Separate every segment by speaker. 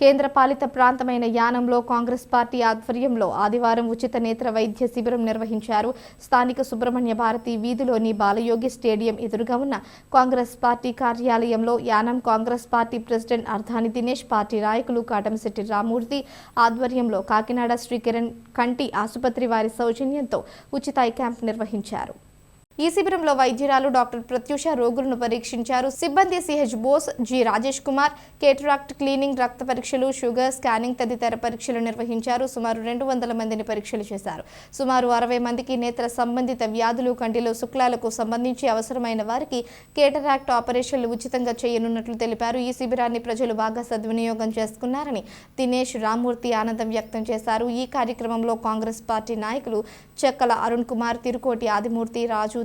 Speaker 1: కేంద్ర పాలిత ప్రాంతమైన యానంలో కాంగ్రెస్ పార్టీ ఆధ్వర్యంలో ఆదివారం ఉచిత నేత్ర వైద్య శిబిరం నిర్వహించారు. స్థానిక సుబ్రహ్మణ్య భారతి వీధిలోని బాలయోగి స్టేడియం ఎదురుగా ఉన్న కాంగ్రెస్ పార్టీ కార్యాలయంలో Yanam Congress party president Ardhani Dinesh party నాయకులు కాటంశెట్టి రామూర్తి ఆధ్వర్యంలో కాకినాడ శ్రీకిరణ్ కంటి ఆసుపత్రి వారి సౌజన్యంతో ఉచిత క్యాంప్ నిర్వహించారు. ఈ శిబిరంలో వైద్యురాలు డాక్టర్ ప్రత్యూష రోగులను పరీక్షించారు. సిబ్బంది CH Bose G Rajesh Kumar cataract cleaning రక్త పరీక్షలు షుగర్ స్కానింగ్ తదితర పరీక్షలు నిర్వహించారు. సుమారు రెండు వందల మందిని పరీక్షలు చేశారు. సుమారు అరవై మందికి నేత్ర సంబంధిత వ్యాధులు కంటిలో శుక్లాలకు సంబంధించి అవసరమైన వారికి కేటరాక్ట్ ఆపరేషన్లు ఉచితంగా చేయనున్నట్లు తెలిపారు. ఈ శిబిరాన్ని ప్రజలు బాగా సద్వినియోగం చేసుకున్నారని దినేష్ రామ్మూర్తి ఆనందం వ్యక్తం చేశారు. ఈ కార్యక్రమంలో కాంగ్రెస్ పార్టీ నాయకులు చెక్కల అరుణ్ కుమార్ తిరుకోటి ఆదిమూర్తి రాజు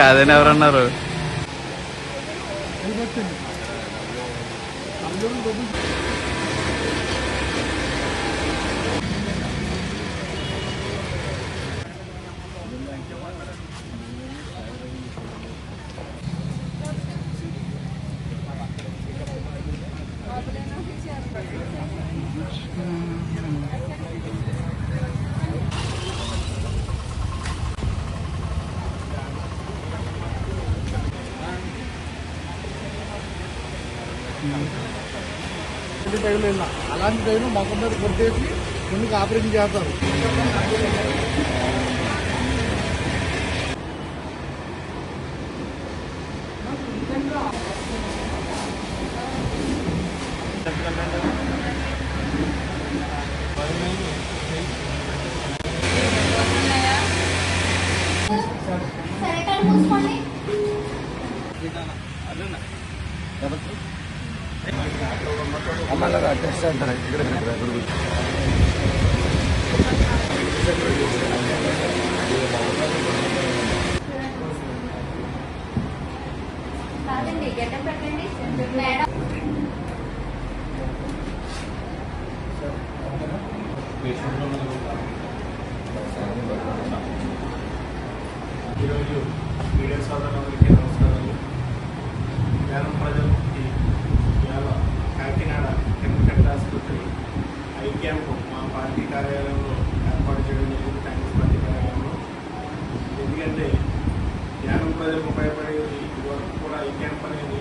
Speaker 2: కాదని ఎవరన్నారు?
Speaker 3: ఎన్ని టైంలో వెళ్ళినా అలాంటి టైంలో మొక్క మీద కొట్టేసి ముందుకు ఆపరేషన్ చేస్తారు
Speaker 4: కాదండి గెటప్ పెట్టండి మేడం
Speaker 5: ఈరోజు మీడియా సోదరులందరికీ నమస్కారాలు గ్రామ ప్రజలకి ఇవాళ కాకినాడ కెమికల్ ఆసుపత్రి ఐ క్యాంప్ మా పార్టీ కార్యాలయంలో ఏర్పాటు చేయడం జరిగింది కాంగ్రెస్ పార్టీ కార్యాలయంలో ఎందుకంటే జ్ఞానం ప్రజలకు ఉపయోగపడేది ఇదివరకు కూడా ఐ క్యాంప్ అనేది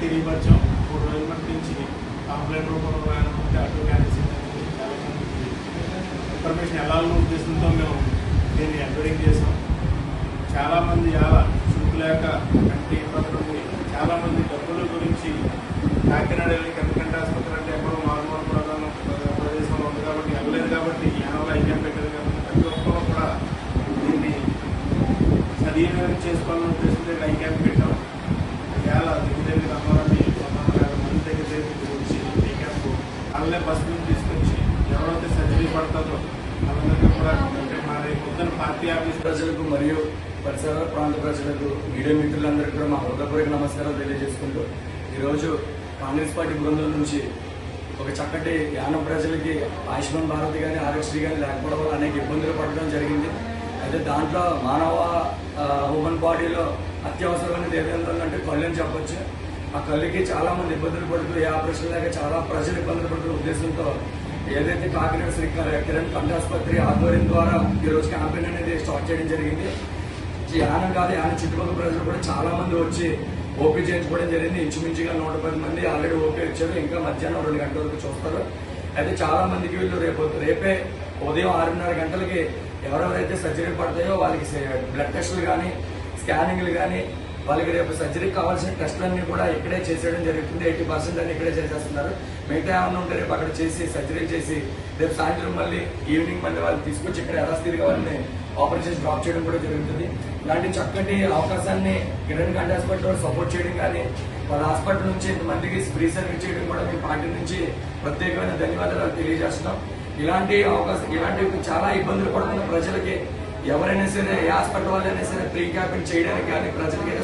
Speaker 5: తెలియపరచాం. మూడు రోజుల మట్టి నుంచి కంప్లైంట్ రూపంలో రానుకుంటే అటు క్యాన్సిల్ చాలా ఇన్ఫర్మేషన్ ఎలా ఉద్దేశంతో మేము దీన్ని అడ్వర్టైజ్ చేసాం చాలామంది అలా చూపులేక కంటి ఇబ్బంది చాలామంది డబ్బుల గురించి కాకినాడ వెళ్ళి కంటి ఆసుపత్రి అంటే ఎప్పుడో మారుమూల ప్రధాన ప్రదేశంలో ఉంది కాబట్టి వెళ్ళలేదు కాబట్టి యానలో ఐక్యం పెట్టారు కాబట్టి ప్రతి ఒక్కరు కూడా దీన్ని సదీవినియోగం చేసుకోవాలనే ఉద్దేశంతో వాళ్ళే బస్ నుంచి తీసుకొచ్చి ఎవరైతే సర్జరీ పడుతుందో వాళ్ళందరికీ కూడా అంటే మరి పొద్దున పార్టీ ఆఫీస్
Speaker 6: ప్రజలకు మరియు పరిసర ప్రాంత ప్రజలకు మీడియా మిత్రులందరికీ కూడా మా హృదయపూర్వక నమస్కారాలు తెలియజేసుకుంటూ ఈరోజు కాంగ్రెస్ పార్టీ బృందం నుంచి ఒక చక్కటి యానం ప్రజలకి ఆయుష్మాన్ భారత్ కానీ ఆరోగ్యశ్రీ కానీ లేకపోవడం వల్ల అనేక ఇబ్బందులు పడడం జరిగింది. అయితే దాంట్లో మానవ హ్యూమన్ బాడీలో అత్యవసరమైనది ఏదైనా అంటే కళ్ళు అని చెప్పొచ్చు. ఆ కళ్ళుకి చాలా మంది ఇబ్బందులు పడుతూ ఏ ఆపరేషన్ లేక చాలా ప్రజలు ఇబ్బందులు పడుతున్న ఉద్దేశంతో ఏదైతే కాకినాడ శ్రీ కిరణ్ కంఠాసుపత్రి ఆధ్వర్యం ద్వారా ఈ రోజు క్యాంపెయిన్ అనేది స్టార్ట్ చేయడం జరిగింది. యానం కాదు యానం చుట్టుపక్కల ప్రజలు కూడా చాలా మంది వచ్చి ఓపీ చేయించుకోవడం జరిగింది. ఇంచుమించుగా నూట పది మంది ఆల్రెడీ ఓపీ వచ్చారు. ఇంకా మధ్యాహ్నం రెండు గంటల వరకు చూస్తారు. అయితే చాలా మందికి వీళ్ళు రేపు రేపే ఉదయం ఆరున్నర గంటలకి ఎవరెవరైతే సర్జరీ పడతాయో వాళ్ళకి బ్లడ్ టెస్టులు కానీ స్కానింగ్లు కానీ వాళ్ళకి రేపు సర్జరీకి కావాల్సిన టెస్టులన్నీ కూడా ఇక్కడే చేసేయడం జరుగుతుంది. ఎయిటీ పర్సెంట్ అని ఇక్కడే చేసేస్తున్నారు. మిగతా ఏమన్నా ఉంటే రేపు అక్కడ చేసి సర్జరీ చేసి రేపు సాయంత్రం మళ్ళీ ఈవినింగ్ మళ్ళీ వాళ్ళు తీసుకొచ్చి ఇక్కడ ఎలా తిరిగి వాళ్ళని ఆపరేషన్ డ్రాప్ చేయడం కూడా జరుగుతుంది. ఇలాంటి చక్కటి అవకాశాన్ని కిరణ్ గాంధీ హాస్పిటల్ సపోర్ట్ చేయడం కానీ వాళ్ళ హాస్పిటల్ నుంచి ఇంతమందికి ఫ్రీ సర్వీస్ చేయడం కూడా మీ పార్టీ నుంచి ప్రత్యేకమైన ధన్యవాదాలు తెలియజేస్తున్నాం. ఇలాంటి అవకాశం ఇలాంటి చాలా ఇబ్బందులు పడుతున్న ప్రజలకి ఎవరైనా సరే హాస్పిటల్ వాళ్ళైనా సరే ప్రీ క్యాపింగ్ చేయడానికి కానీ ప్రజలకి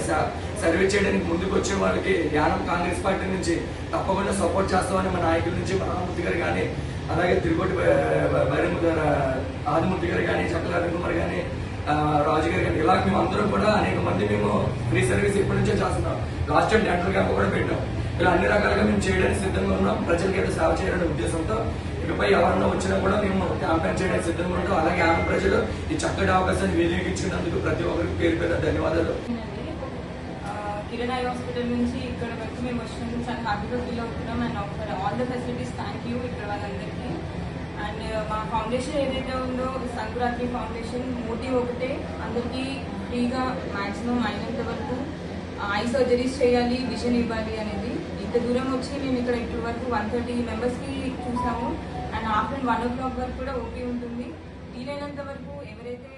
Speaker 6: సర్వే చేయడానికి ముందుకు వచ్చే వాళ్ళకి యానం కాంగ్రెస్ పార్టీ నుంచి తప్పకుండా సపోర్ట్ చేస్తామని మా నాయకుల నుంచి మహామూర్తి గారు కానీ అలాగే తిరుపతి గారు ఆదిమూర్తి గారు కానీ చక్కలారి కుమార్ కానీ రాజుగారి రాజు ఇలా మేము అందరం కూడా అనేక మంది మేము ఫ్రీ సర్వీస్ ఇప్పటి నుంచే చేస్తున్నాం. లాస్ట్ టైం డెంటల్ క్యాంప్ కూడా పెట్టాం. ఇలా అన్ని రకాలుగా మేము చేయడానికి సిద్ధంగా ఉన్నాం. ప్రజలకి ఏదో సేవ చేయాలనే ఉద్దేశంతో ఇకపై ఎవరన్నా వచ్చినా కూడా మేము క్యాంపెయిన్ చేయడానికి సిద్ధంగా ఉంటాం. అలాగే ఆమె ప్రజలు ఈ చక్కటి అవకాశాన్ని వినియోగించినందుకు ప్రతి ఒక్కరికి పేరు పేరు ధన్యవాదాలు.
Speaker 7: ఆ, కిరణ్ ఐ హాస్పిటల్ నుంచి ఇక్కడ వరకు మేము వచ్చినందుకు చాలా హ్యాపీగా ఫీల్ అవుతున్నాం. And all the facilities thank you ఇక్కడ వాళ్ళందరికీ. అండ్ uh, మా ఫౌండేషన్ ఏదైతే ఉందో సంక్రాంతి ఫౌండేషన్ మోటివ్ ఒకటే. అందరికీ ఫ్రీగా మ్యాక్సిమం అయినంత వరకు ఐ సర్జరీస్ చేయాలి విజన్ ఇవ్వాలి అనేది. ఇంత దూరం వచ్చి మేము ఇక్కడ ఇప్పటి వరకు వన్ థర్టీ మెంబర్స్కి చూసాము. And after one o'clock వరకు కూడా ఓపీ ఉంటుంది. వీలైనంత వరకు ఎవరైతే